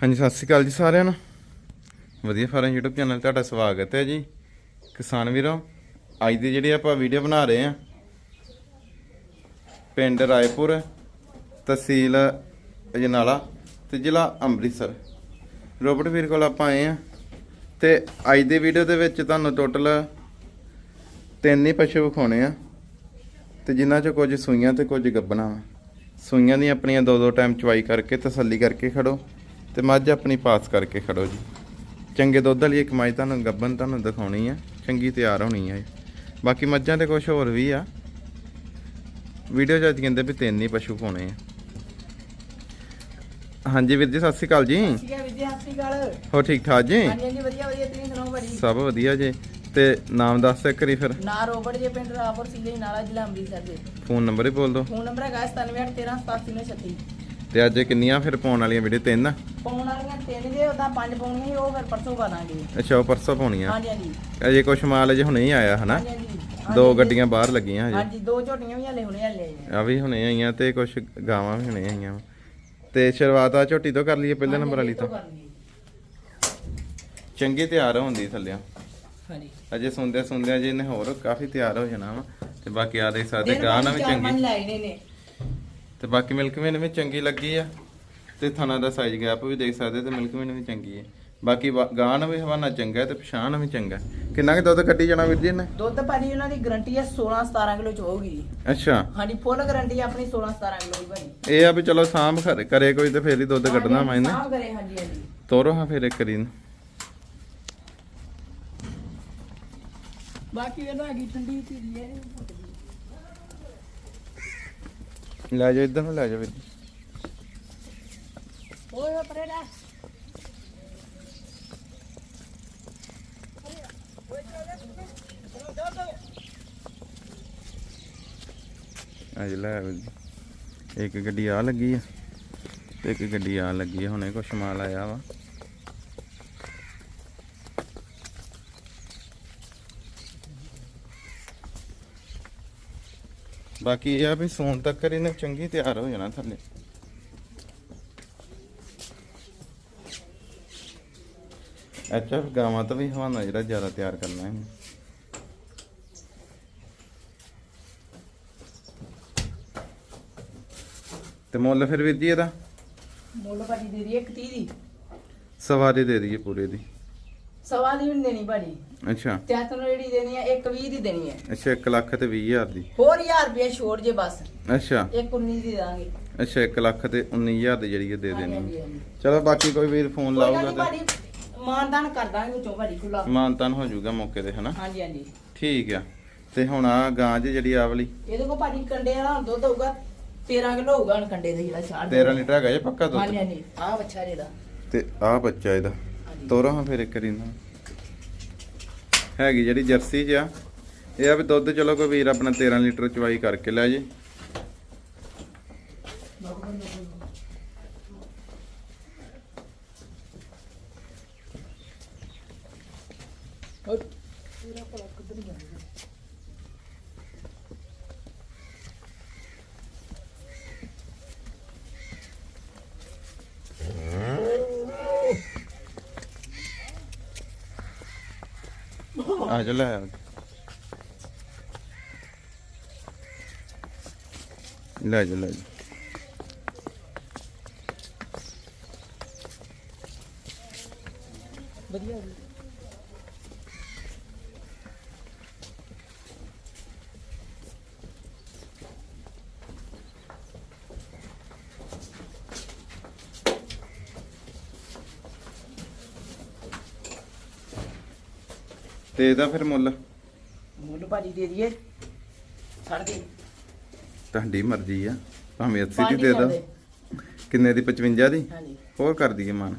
ਹਾਂਜੀ, ਸਤਿ ਸ਼੍ਰੀ ਅਕਾਲ ਜੀ ਸਾਰਿਆਂ ਨੂੰ। ਵਧੀਆ ਫਾਰਮ YouTube ਚੈਨਲ ਤੁਹਾਡਾ ਸਵਾਗਤ ਹੈ ਜੀ। ਕਿਸਾਨ ਵੀਰੋ, ਅੱਜ ਦੀ ਜਿਹੜੀ ਆਪਾਂ ਵੀਡੀਓ ਬਣਾ ਰਹੇ ਆ ਪਿੰਡ ਰਾਏਪੁਰ ਤਹਿਸੀਲ ਅਜਨਾਲਾ ਤੇ ਜ਼ਿਲ੍ਹਾ ਅੰਮ੍ਰਿਤਸਰ। ਰੋਬਟ ਵੀਰ ਕੋਲ ਆਪਾਂ ਆਏ ਆ ਤੇ ਅੱਜ ਦੀ ਵੀਡੀਓ ਦੇ ਵਿੱਚ ਤੁਹਾਨੂੰ ਟੋਟਲ ਤਿੰਨ ਹੀ ਪਸ਼ੂ ਵਿਖਾਉਣੇ ਆ ਤੇ ਜਿਨ੍ਹਾਂ ਚੋਂ ਕੁਝ ਸੂਈਆਂ ਤੇ ਕੁਝ ਗੱਬਣਾ ਵਾ। ਸੂਈਆਂ ਦੀ ਆਪਣੀਆਂ ਦੋ ਦੋ ਟਾਈਮ ਚਵਾਈ ਕਰਕੇ ਤਸੱਲੀ ਕਰਕੇ ਖੜੋ। ਤੇ ਮੱਝ ਆਪਣੀ ਪਾਸ ਕਰਕੇ ਖੜੋ ਜੀ। ਚੰਗੇ ਦੁੱਧ ਵਾਲੀ ਇੱਕ ਮੱਝ ਤੁਹਾਨੂੰ ਗੱਬਨ ਤੁਹਾਨੂੰ ਦਿਖਾਉਣੀ ਆ। ਚੰਗੀ ਤਿਆਰ ਹੋਣੀ ਆ। ਬਾਕੀ ਮੱਝਾਂ ਤੇ ਕੁਝ ਹੋਰ ਵੀ ਆ। ਵੀਡੀਓ ਚ ਅੱਜ ਕਹਿੰਦੇ ਵੀ ਤਿੰਨ ਹੀ ਪਸ਼ੂ ਪਾਉਣੇ ਆ। ਹਾਂਜੀ ਵੀਰ ਜੀ ਸਤਿ ਸ਼੍ਰੀ ਅਕਾਲ ਜੀ। ਠੀਕ ਹੈ ਵਿਦਿਆ ਸਤਿ ਸ਼੍ਰੀ ਅਕਾਲ। ਹੋ ਠੀਕ ਠਾਕ ਜੀ? ਹਾਂਜੀ ਹਾਂਜੀ ਵਧੀਆ ਵਧੀਆ ਤੁਸੀਂ ਸੁਣਾਓ ਬੜੀ ਸਭ ਵਧੀਆ ਜੀ। ਤੇ ਨਾਮ ਦੱਸ ਦਿਓ ਕਰੀ ਫਿਰ। ਨਾ ਰੋਬਟ ਜੇ ਪਿੰਡ ਰਾਪੁਰ ਸੀਗੇ ਨਾਲਾ ਜ਼ਿਲ੍ਹਾ ਅੰਮ੍ਰਿਤਸਰ ਦੇ ਫੋਨ ਨੰਬਰ ਹੀ ਬੋਲ ਦਿਓ। ਫੋਨ ਨੰਬਰ ਹੈਗਾ 9781138936 ਤੇ ਅੱਜ ਕਿੰਨੀਆਂ ਫਿਰ ਪਾਉਣ ਵਾਲੀਆਂ ਵੀਡੀਓ? ਤਿੰਨ? ਪਾਉਣ ਵਾਲੀਆਂ ਤਿੰਨ ਜੇ ਉਦਾਂ ਪੰਜ ਪਾਉਣੀਆਂ ਸੀ ਉਹ ਫਿਰ ਪਰਸੋਂ ਪਾ ਦਾਂਗੇ ਅੱਛਾ ਉਹ ਪਰਸੋਂ ਪਾਉਣੀਆਂ? ਹਾਂਜੀ ਹਾਂਜੀ। ਅਜੇ ਕੁਛ ਮਾਲ ਅਜੇ ਹੁਣੇ ਹੀ ਆਇਆ ਹਨਾ? ਹਾਂਜੀ ਹਾਂਜੀ। ਦੋ ਗੱਡੀਆਂ ਬਾਹਰ ਲੱਗੀਆਂ ਹਜੇ। ਹਾਂਜੀ ਦੋ ਝੋਟੀਆਂ ਵੀ ਹਲੇ ਹੁਣੇ ਹਲੇ ਆ ਵੀ ਹੁਣੇ ਆਈਆਂ ਤੇ ਕੁਛ ਗਾਵਾਂ ਵੀ ਹੁਣੇ ਆਈਆਂ। ਤੇ ਸ਼ੁਰੂਆਤ ਆ ਝੋਟੀ ਤੋਂ ਕਰ ਲਈਏ ਪਹਿਲੇ ਨੰਬਰ ਵਾਲੀ ਤੋਂ। ਚੰਗੀ ਤਿਆਰ ਹੁੰਦੀ ਥੱਲਿਆਂ ਹਾਂਜੀ। ਅਜੇ ਸੁੰਦਿਆ ਸੁੰਦਿਆ ਜੀ ਨੇ ਹੋਰ ਕਾਫੀ ਤਿਆਰ ਹੋ ਜਾਣਾ ਵਾ ਤੇ ਬਾਕੀ ਆ ਦੇਖ ਸਕਦੇ ਦਿਨ ਗਾਂ ਨਾ ਵੀ ਚੰਗੀ। ਤੇ ਬਾਕੀ ਮਿਲਕ ਮੈਨ ਵੀ ਚੰਗੀ ਲੱਗੀ ਆ ਤੇ ਥਣਾ ਦਾ ਸਾਈਜ਼ ਗੈਪ ਵੀ ਦੇਖ ਸਕਦੇ ਤੇ ਮਿਲਕ ਮੈਨ ਵੀ ਚੰਗੀ ਹੈ ਬਾਕੀ ਵਾ- ਗਾਂ ਨਾਲ ਵੀ ਹਵਾਨਾ ਚੰਗਾ ਤੇ ਪਛਾਣ ਵੀ ਚੰਗਾ। ਕਿੰਨਾ ਕਿ ਦੁੱਧ ਕੱਢੀ ਜਾਣਾ ਵੀਰ ਜੀ ਨੇ ਦੁੱਧ ਭਾਜੀ ਉਹਨਾਂ ਦੀ ਗਾਰੰਟੀ ਹੈ 16 17 ਕਿਲੋ ਚ ਹੋਊਗੀ ਅੱਛਾ। ਹਾਂਜੀ ਫੁੱਲ ਗਾਰੰਟੀ ਆਪਣੀ 16 17 ਕਿਲੋ ਦੀ ਭਾਜੀ। ਇਹ ਆ ਵੀ ਚਲੋ ਸਾਂਭ ਕਰੇ ਕੋਈ ਤੇ ਫੇਰ ਹੀ ਦੁੱਧ ਕੱਢਣਾ ਮੈਂ ਇਹਨੇ। ਸਾਂਭ ਕਰੇ ਹਾਂਜੀ ਹਾਂਜੀ। ਤੋਰੋ ਹਾਂ ਫੇਰ ਇੱਕ ਵਾਰੀ ਨੂੰ। ਬਾਕੀ ਇਹਨਾਂ ਹੈਗੀ ਠੰਡੀ ਧੀਰੀ ਹੈ ਲੈ ਜਾ ਇੱਧਰ ਨੂੰ ਲੈ ਜਾ ਵੀਰ। ਓਏ ਪਰੇ ਦਾ ਅੱਜ ਲੈ ਵੀਰ ਜੀ। ਇੱਕ ਗੱਡੀ ਆ ਲੱਗੀ ਆ ਤੇ ਇੱਕ ਗੱਡੀ ਆ ਲੱਗੀ ਆ ਹੁਣੇ ਕੁਛ ਮਾਲ ਆਇਆ ਵਾ ਬਾਕੀ ਇਹ ਆ ਵੀ ਸੌਣ ਤੱਕ ਇਹਨੇ ਚੰਗੀ ਤਿਆਰ ਹੋ ਜਾਣਾ ਥੱਲੇ। ਅੱਛਾ ਗਾਵਾਂ ਤਾਂ ਵੀ ਹਵਾਨਾ ਜਿਹੜਾ ਜ਼ਿਆਦਾ ਤਿਆਰ ਕਰਨਾ ਹੈ। ਤੇ ਮੁੱਲ ਫਿਰ ਵੀਰ ਜੀ ਇਹਦਾ? ਮੁੱਲ ਭਾਜੀ ਦੇ ਦੀ ਇੱਕ 30 ਦੀ। ਸਵਾਰੀ ਦੇ ਦਈਏ ਪੂਰੇ ਦੀ। ਸਵਾ ਦੀ ਵੀ ਨੀ ਦੇਣੀ ਭਾਜੀ। ਅੱਛਾ। ਤੇ ਤੁਹਾਨੂੰ ਜਿਹੜੀ ਦੇਣੀ ਹੈ ਇੱਕ 20 ਦੀ ਦੇਣੀ ਹੈ ਅੱਛਾ 1 ਲੱਖ ਤੇ 20 ਹਜ਼ਾਰ ਦੀ। ਹੋਰ 1000 ਰੁਪਏ ਛੋੜ ਜੇ ਬਸ। ਅੱਛਾ। ਇੱਕ 19 ਦੀ ਦਾਂਗੇ। ਅੱਛਾ 1 ਲੱਖ ਤੇ 19000 ਦੀ ਜਿਹੜੀ ਇਹ ਦੇ ਹਾਂਜੀ, ਦੇਣੀ ਹਾਂਜੀ। ਹਾਂਜੀ। ਚਲੋ ਬਾਕੀ ਕੋਈ ਵੀਰ ਫੋਨ ਲਾਊਗਾ ਭਾਜੀ ਮਾਨਦਾਨ ਕਰ ਦਾਂਗੇ ਵਿੱਚੋਂ ਭਾਜੀ ਖੁੱਲਾ ਤੇ ਮਾਨਤਾਨ ਹੋ ਜਾਊਗਾ ਮੌਕੇ ਤੇ ਹਨਾ? ਹਾਂਜੀ ਹਾਂਜੀ। ਠੀਕ ਆ। ਤੇ ਹੁਣ ਆ ਗਾਂ 'ਚ ਜਿਹੜੀ ਆ ਵਾਲੀ। ਇਹਦੇ ਕੋ ਭਾਜੀ ਕੰਡੇ ਵਾਲਾ ਦੁੱਧ ਹੋਊਗਾ 13 ਕਿਲੋ ਹੋਊਗਾ ਹੁਣ ਕੰਡੇ ਦਾ ਜਿਹੜਾ ਛਾੜ 13 ਲੀਟਰ ਹੈਗਾ ਜੇ ਪੱਕਾ ਹਾਂਜੀ ਦੁੱਧ? ਹਾਂਜੀ ਆਹ ਬੱਚਾ ਜਿਹੜਾ। ਤੇ ਆ ਬੱਚਾ ਇਹਦਾ। ਹਾਂਜੀ। ਤੋਰਾ ਹਾਂ ਫਿਰ ਇੱਕ ਰੀਨਾ ਹੈਗੀ ਜਿਹੜੀ ਜਰਸੀ 'ਚ ਆ। ਇਹ ਆ ਵੀ ਦੁੱਧ ਚਲੋ ਕੋਈ ਵੀਰ ਆਪਣਾ 13 ਲੀਟਰ ਚਵਾਈ ਕਰਕੇ ਲੈ ਜੇ। ਆ ਜਾ ਲੈ ਲੈ ਜਾ ਲੈ ਜਾ। ਵਧੀਆ ਜੀ। ਤੇ ਇਹਦਾ ਫਿਰ ਮੁੱਲ। ਮੁੱਲ ਭਾਜੀ ਦੇ ਦਈਏ। ਦੇ। ਤੁਹਾਡੀ ਮਰਜ਼ੀ ਆ। ਭਾਵੇਂ 80 ਦੀ ਦੇ ਦੋ। ਕਿੰਨੇ ਦੀ? 55 ਦੀ? ਹਾਂਜੀ। ਹੋਰ ਕਰ ਦਈਏ ਮਾਨ।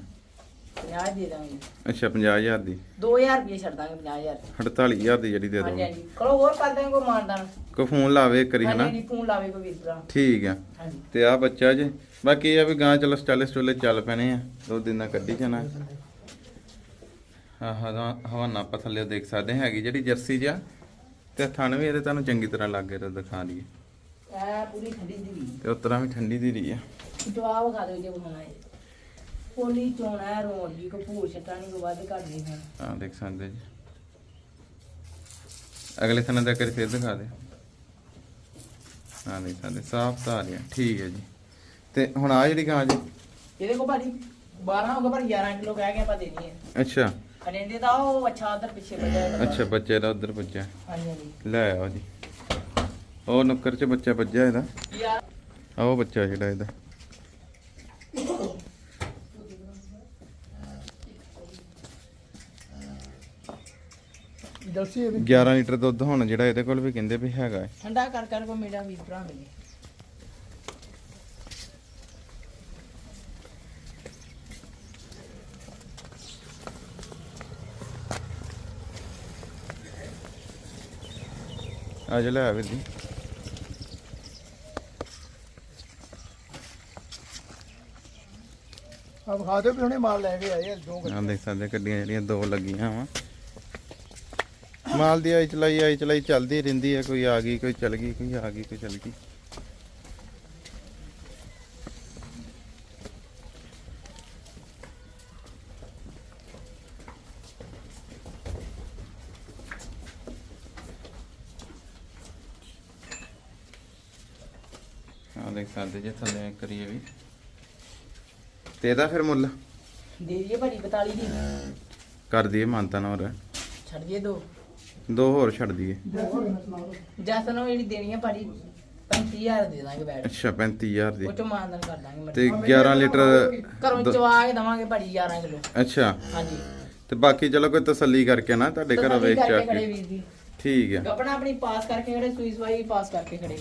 50 ਦੇ ਦਾਂਗੇ। ਅੱਛਾ 50000 ਦੀ। 2000 ਰੁਪਏ ਛੱਡ ਦਾਂਗੇ 50000 48000 ਦੀ। ਜਿਹੜੀ ਦੇ ਦੋ ਹਾਂਜੀ ਕਰੋ ਹੋਰ ਕਰ ਦਾਂਗੇ ਕੋਈ ਮਾਨਦਾਨ। ਕੋ ਫੋਨ ਲਾਵੇ ਹਾਂਜੀ ਹਨਾ? ਹਾਂਜੀ ਫੋਨ ਲਾਵੇ ਕੋਈ ਵੀਰ ਭਰਾ। ਠੀਕ ਆ। ਹਾਂਜੀ। ਤੇ ਆ ਬੱਚਾ ਜੇ। ਬਾਕੀ ਇਹ ਆ ਵੀ ਗਾਂ ਚਲੋ ਸਟਾਲੇ ਸਟੋਲੇ ਚੱਲ ਪੈਣੇ ਆ। ਦੋ ਦਿਨ ਕੱਢੀ ਜਾਣਾ। ਹਵਾਨਾ ਆਪਾਂ ਥੱਲੇ ਦੇਖ ਸਕਦੇ ਹਾਂ ਹੈਗੀ ਜਿਹੜੀ ਜਰਸੀ ਜਿਆ ਤੇ ਥਣ ਵੀ ਇਹਦੇ ਤੁਹਾਨੂੰ ਚੰਗੀ ਤਰ੍ਹਾਂ ਲੱਗੇ ਤੇ ਦਿਖਾ ਲਈਏ ਐ ਪੂਰੀ ਠੰਡੀ ਦੀ ਤੇ ਉਸ ਤਰ੍ਹਾਂ ਵੀ ਠੰਡੀ ਦੀ ਰਹੀ ਆ। ਜਵਾਬ ਖਾ ਦਿਓ ਜੇ ਹੈ। ਪੋਲੀ ਚੋਣਾ ਹੈ ਰੋਣ ਦੀ ਕੋ ਭੂਰ ਛਟਾਣੀ ਕੋ ਵੱਧ ਘੱਟ ਨਹੀਂ ਹੈ। ਆ ਦੇਖ ਸਕਦੇ ਜੀ। ਅਗਲੇ ਥਾਂ ਦਾ ਕਰੀ ਫਿਰ ਦਿਖਾ ਦੇ। ਆ ਦੇਖ ਸਕਦੇ ਸਾਫ਼ ਧਾਰੀਆਂ ਠੀਕ ਹੈ ਜੀ। ਤੇ ਹੁਣ ਆ ਜਿਹੜੀ ਗਾਂ ਜੀ? ਇਹਦੇ ਕੋ ਭਾਜੀ 12 ਹੋਗਾ ਪਰ 11 ਕਿਲੋ ਕਹਿ ਕੇ ਆਪਾਂ ਦੇਣੀ ਹੈ। ਅੱਛਾ। ਅਨੇਂਦੇ ਦਾ ਉਹ ਅੱਛਾ ਉਧਰ ਪਿੱਛੇ ਬਜਾ ਹੈ ਅੱਛਾ ਬੱਚੇ ਦਾ ਉਧਰ ਹਾਂਜੀ ਹਾਂਜੀ। ਲੈ ਆਓ ਜੀ। ਉਹ ਨੁੱਕਰ 'ਚ ਬੱਚਾ ਵੱਜਿਆ ਇਹਦਾ। ਯਾਰ ਆ ਉਹ ਬੱਚਾ ਜਿਹੜਾ ਇਹਦਾ। ਦੱਸੀ ਇਹ 11 ਲੀਟਰ ਦੁੱਧ ਹੁਣ ਜਿਹੜਾ ਇਹਦੇ ਕੋਲ ਵੀ ਕਹਿੰਦੇ ਵੀ ਹੈਗਾ ਹੈ। ਠੰਡਾ ਕਰ ਕਰ ਕੋ ਮੇਰਾ ਵੀ ਭਰਾ ਮਿਲੇ। ਆ ਜਾ ਲੈ ਆ ਵੀਰ ਜੀ। ਆ ਵਿਖਾ ਦਿਓ ਵੀ ਹੁਣੇ ਮਾਲ ਲੈ ਕੇ ਆਏ ਆ ਦੋ ਆ ਦੇਖ ਸਕਦੇ ਗੱਡੀਆਂ ਜਿਹੜੀਆਂ ਦੋ ਲੱਗੀਆਂ ਵਾ। ਮਾਲ ਦੀ ਆਈ ਚਲਾਈ ਆਈ ਚਲਾਈ ਚੱਲਦੀ ਰਹਿੰਦੀ ਹੈ ਕੋਈ ਆ ਗਈ ਕੋਈ ਚਲ ਗਈ ਕੋਈ ਆ ਗਈ ਕੋਈ ਚਲ ਗਈ। ਦੇਖ ਸਕਦੇ ਜੇ ਥੱਲੇ ਕਰੀਏ ਵੀ। ਤੇ ਇਹਦਾ ਫਿਰ ਮੁੱਲ? ਦੇ ਦਈਏ ਭਾਜੀ 42 ਦੀ। ਕਰ ਦਈਏ ਮਾਨਤਾ ਨਾ ਹੋਰ। ਛੱਡ ਦਈਏ ਦੋ। ਦੋ ਹੋਰ ਛੱਡ ਦਈਏ। ਜਸਨ ਉਹ ਜਿਹੜੀ ਦੇਣੀ ਹੈ ਭਾਜੀ 35000 ਦੇ ਦਾਂਗੇ ਬੈਠ ਅੱਛਾ 35000 ਦੀ। ਉਹ ਚੋਂ ਮਾਨਦਨ ਕਰ ਦਾਂਗੇ ਤੇ ਮਰਜ਼ੀ 11 ਲੀਟਰ ਘਰੋਂ ਚਵਾ ਕੇ ਦਵਾਂਗੇ ਭਾਜੀ 11 ਕਿਲੋ। ਅੱਛਾ। ਹਾਂਜੀ। ਤੇ ਬਾਕੀ ਚਲੋ ਕੋਈ ਤਸੱਲੀ ਕਰਕੇ ਨਾ ਤੁਹਾਡੇ ਘਰੋਂ ਕਰਕੇ ਚਾ ਕੇ। ਠੀਕ ਆ। ਗੱਪਣਾ ਆਪਣੀ ਪਾਸ ਕਰਕੇ ਖੜੇ ਸੂਈ ਸਵਾਈ ਪਾਸ ਕਰਕੇ ਖੜੇ।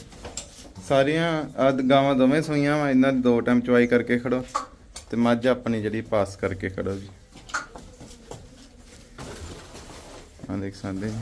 ਸਾਰੀਆਂ ਆ ਗਾਵਾਂ ਦੋਵੇਂ ਸੂਈਆਂ ਵਾ, ਇਹਨਾਂ ਦੀ ਦੋ ਟਾਈਮ ਚਵਾਈ ਕਰਕੇ ਖੜੋ। ਤੇ ਮੱਝ ਆਪਣੀ ਜਿਹੜੀ ਪਾਸ ਕਰਕੇ ਖੜੋ ਜੀ। ਆ ਦੇਖ ਸਕਦੇ ਜੀ।